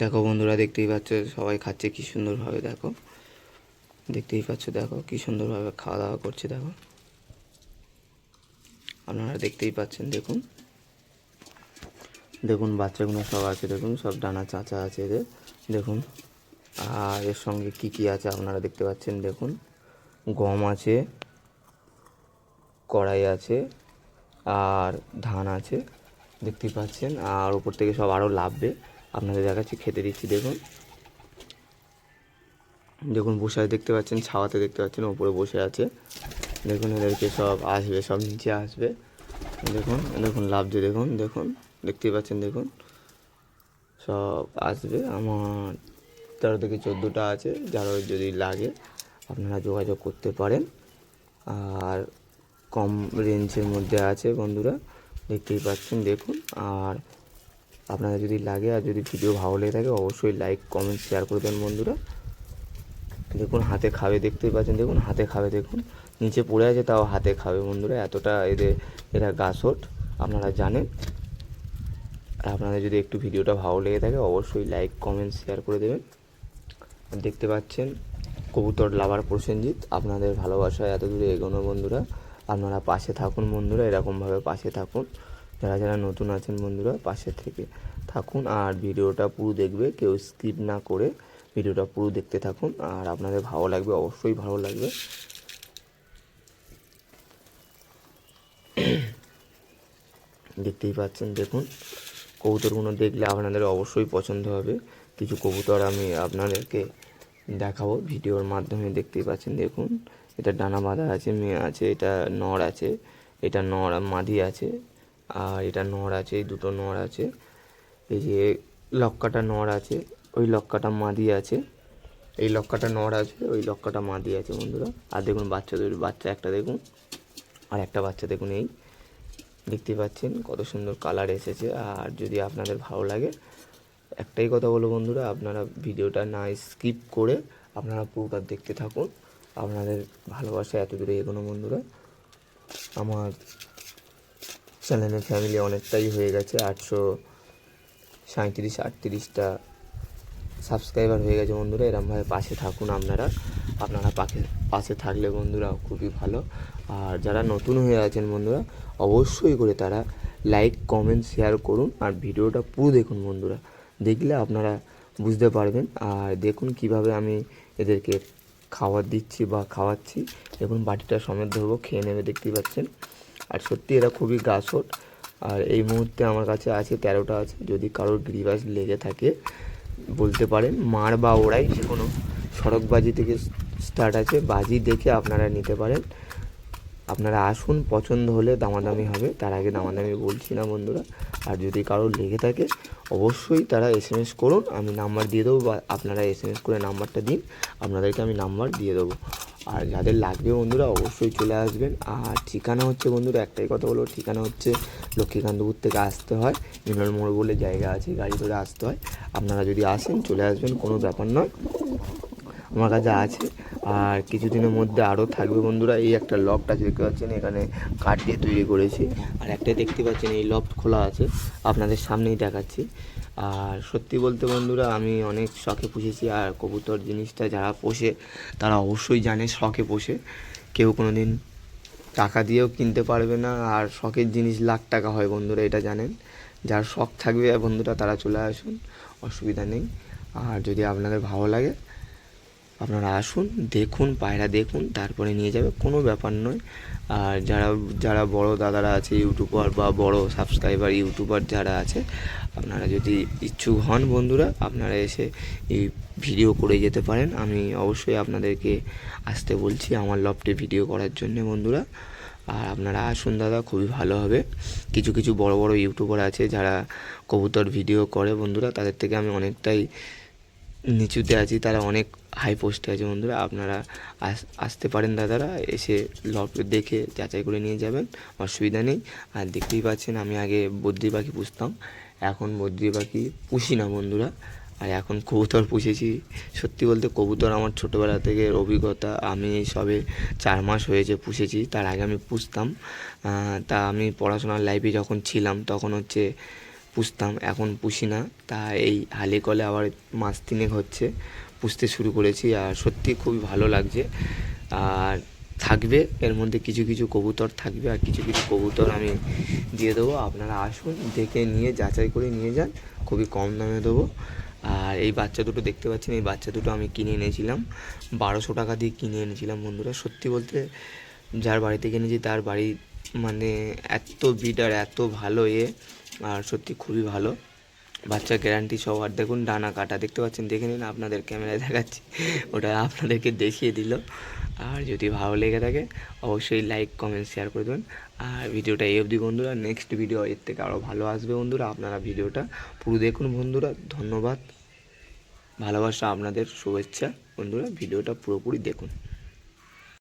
দেখো বন্ধুরা, দেখতেই পাচ্ছ সবাই খাচ্ছে কি সুন্দরভাবে, দেখো। দেখতেই পাচ্ছ, দেখো কি সুন্দরভাবে খাওয়া দাওয়া করছে, দেখো। আপনারা দেখতেই পাচ্ছেন, দেখুন। দেখুন, বাচ্চাগুলো সব আছে, দেখুন, সব ডানা চাঁচা আছে এদের, দেখুন। আর এর সঙ্গে কি কি আছে আপনারা দেখতে পাচ্ছেন, দেখুন। গম আছে, কড়াই আছে, আর ধান আছে, দেখতেই পাচ্ছেন। আর উপর থেকে সব আরও লাভবে আপনাদের দেখাচ্ছি, খেতে দিচ্ছি, দেখুন। দেখুন, বসে দেখতে পাচ্ছেন, ছাওয়াতে দেখতে পাচ্ছেন, ওপরে বসে আছে। দেখুন, এদেরকে সব আসবে, সব নিচে আসবে। দেখুন দেখুন লাভছে দেখুন দেখুন, দেখতেই পাচ্ছেন, দেখুন। সব আসবে, আমার তেরো থেকে চোদ্দোটা আছে, যারা যদি লাগে, আপনারা যোগাযোগ করতে পারেন। আর কম রেঞ্জের মধ্যে আছে, বন্ধুরা, দেখতেই পাচ্ছেন, দেখুন। আর আপনাদের যদি লাগে আর যদি ভিডিও ভালো লেগে থাকে, অবশ্যই লাইক কমেন্ট শেয়ার করে দেন বন্ধুরা। দেখুন হাতে খাবে, দেখতেই পাচ্ছেন, দেখুন হাতে খাবে, দেখুন। নিচে পড়ে আছে, তাও হাতে খাবে বন্ধুরা, এতটা এদের, এরা গাছট আপনারা জানেন। আর আপনাদের যদি একটু ভিডিওটা ভালো লেগে থাকে, অবশ্যই লাইক কমেন্ট শেয়ার করে দেবেন। দেখতে পাচ্ছেন, কবুতর লাভার প্রসেনজিৎ, আপনাদের ভালোবাসায় এত দূরে এগোনো বন্ধুরা। আপনারা পাশে থাকুন বন্ধুরা, এরকমভাবে পাশে থাকুন। যারা যারা নতুন আছেন বন্ধুরা, পাশে থেকে থাকুন আর ভিডিওটা পুরো দেখবে, কেউ স্কিপ না করে ভিডিওটা পুরো দেখতে থাকুন। আর আপনাদের ভালো লাগবে, অবশ্যই ভালো লাগবে। দেখতেই পাচ্ছেন, দেখুন, কবুতরগুলো দেখলে আপনাদের অবশ্যই পছন্দ হবে। কিছু কবুতর আমি আপনাদেরকে দেখাবো ভিডিওর মাধ্যমে, দেখতেই পাচ্ছেন, দেখুন। এটা ডানা বাঁধা আছে, মেয়ে আছে, এটা নর আছে, এটা নর মাদি আছে। আর এটা নড় আছে, এই দুটো নড় আছে। এই যে লক্কাটা নড় আছে, ওই লক্কাটা মাদি আছে। এই লক্কাটা নড় আছে, ওই লক্কাটা মাদি আছে বন্ধুরা। আর দেখুন বাচ্চা দুটো, বাচ্চা একটা দেখুন। আর একটা বাচ্চা দেখুন এই। দেখতে পাচ্ছেন কত সুন্দর কালার এসেছে। আর যদি আপনাদের ভালো লাগে, একটাই কথা বলো বন্ধুরা, আপনারা ভিডিওটা না স্কিপ করে আপনারা পুরোটা দেখতে থাকুন। আপনাদের ভালোবাসা এত দূরে এগোনো বন্ধুরা। আমার চ্যানেলের ফ্যামিলি অনেকটাই হয়ে গেছে, আটশো সাঁত্রিশ আটত্রিশটা সাবস্ক্রাইবার হয়ে গেছে বন্ধুরা। এরমভাবে পাশে থাকুন আপনারা। আপনারা পাশে পাশে থাকলে বন্ধুরা খুবই ভালো। আর যারা নতুন হয়ে আছেন বন্ধুরা, অবশ্যই করে তারা লাইক কমেন্ট শেয়ার করুন। আর ভিডিওটা পুরো দেখুন বন্ধুরা। দেখলে আপনারা বুঝতে পারবেন। আর দেখুন কীভাবে আমি এদেরকে খাবার দিচ্ছি বা খাওয়াচ্ছি। দেখুন বাটিটা সমেত ধরবো খেয়ে নেবে, দেখতেই পাচ্ছেন। আর সত্যি এরা খুবই গাছট আর এই মুহূর্তে আমার কাছে আছে তেরোটা আছে। যদি কারোর গ্রিবাস লেগে থাকে, বলতে পারেন, মার বা ওরাই যে কোনো সড়কবাজি থেকে স্টার্ট আছে, বাজি দেখে আপনারা নিতে পারেন। আপনারা আসুন, পছন্দ হলে দামাদামি হবে, তার আগে দামাদামি বলছি না বন্ধুরা। আর যদি কারোর লেগে থাকে, অবশ্যই তারা এস এম এস করুন, আমি নাম্বার দিয়ে দেবো বা আপনারা এস এম এস করে নাম্বারটা দিন, আপনাদেরকে আমি নাম্বার দিয়ে দেবো। আর যাদের লাগবে বন্ধুরা, অবশ্যই চলে আসবেন। আর ঠিকানা হচ্ছে বন্ধুরা, একটাই কথা বলব, ঠিকানা হচ্ছে লক্ষ্মীকান্তপুর থেকে আসতে হয় মিনল মোড় বলে জায়গা আছে, গাড়ি ধরে আসতে হয়। আপনারা যদি আসেন, চলে আসবেন, কোনো ব্যাপার নয়। আমার কাছে আছে। আর কিছুদিনের মধ্যে আরও থাকবে বন্ধুরা, এই একটা লকটা দেখতে পাচ্ছেন? এখানে কাঠ দিয়ে তৈরি করেছি। আর একটা দেখতে পাচ্ছেন, এই লফট খোলা আছে। আপনাদের সামনেই দেখাচ্ছি। আর সত্যি বলতে বন্ধুরা, আমি অনেক শখে পুষেছি। আর কবুতর জিনিসটা যারা পোষে, তারা অবশ্যই জানে শখে পোষে। কেউ কোনো দিন টাকা দিয়েও কিনতে পারবে না। আর শখের জিনিস লাখ টাকা হয় বন্ধুরা, এটা জানেন। যার শখ থাকবে বন্ধুরা, তারা চলে আসুন। অসুবিধা নেই। আর যদি আপনাদের ভালো লাগে আপনারা আসুন, দেখুন, পায়রা দেখুন, তারপরে নিয়ে যাবে। কোনো ব্যাপার নয়। আর যারা যারা বড় দাদারা আছে, ইউটিউবার বা বড় সাবস্ক্রাইবার, ইউটিউবার যারা আছে, আপনারা যদি ইচ্ছুক হন বন্ধুরা, আপনারা এসে এই ভিডিও করে যেতে পারেন। আমি অবশ্যই আপনাদেরকে আসতে বলছি আমার লফটে ভিডিও করার জন্য বন্ধুরা। আর আপনারা আসুন দাদা, খুবই ভালো হবে। কিছু কিছু বড় বড় ইউটিউবার আছে যারা কবুতর ভিডিও করে বন্ধুরা, তাদের থেকে আমি অনেকটাই নিচুতে আছি, তারা অনেক হাই পোস্টে আছে বন্ধুরা, আপনারা আস- আসতে পারেন দাদারা, এসে লব দেখে যাচাই করে নিয়ে যাবেন, অসুবিধা নেই। আর দেখতেই পাচ্ছেন, আমি আগে বদ্রি পাখি পুষতাম, এখন বদ্রি পাখি পুষি না বন্ধুরা। আর এখন কবুতর পুষেছি, সত্যি বলতে কবুতর আমার ছোটোবেলা থেকে অভিজ্ঞতা, আমি সবে চার মাস হয়েছে পুষেছি, তার আগে আমি পুষতাম। তা আমি পড়াশোনার লাইফে যখন ছিলাম, তখন হচ্ছে পুষতাম, এখন পুষি না। তা এই হালে কলে আবার মাস তিনেক হচ্ছে পুষতে শুরু করেছি আর সত্যি খুবই ভালো লাগছে। আর থাকবে, এর মধ্যে কিছু কিছু কবুতর থাকবে আর কিছু কিছু কবুতর আমি দিয়ে দেবো। আপনারা আসুন, দেখে নিয়ে, যাচাই করে নিয়ে যান, খুবই কম দামে দেবো। আর এই বাচ্চা দুটো দেখতে পাচ্ছেন, এই বাচ্চা দুটো আমি কিনে এনেছিলাম। বারোশো টাকা দিয়ে কিনে এনেছিলাম বন্ধুরা। সত্যি বলতে, যার বাড়িতে কিনেছি তার বাড়ি মানে এত বিডার এত ভালো এ, আর সত্যি খুবই ভালো। বাচ্চা গ্যারান্টি সহ। আর দেখুন, ডানা কাটা, দেখতে পাচ্ছেন? দেখে নিন, আপনাদের ক্যামেরায় দেখাচ্ছি। ওটা আপনাদেরকে দেখিয়ে দিল। আর যদি ভালো লেগে থাকে, অবশ্যই লাইক কমেন্ট শেয়ার করে দেবেন। আর ভিডিওটা এই অবধি, বন্ধুরা। নেক্সট ভিডিও এর থেকে আরও ভালো আসবে, বন্ধুরা। আপনারা ভিডিওটা পুরো দেখুন, বন্ধুরা। ধন্যবাদ। ভালোবাসা, আপনাদের শুভেচ্ছা, বন্ধুরা। ভিডিওটা পুরোপুরি দেখুন।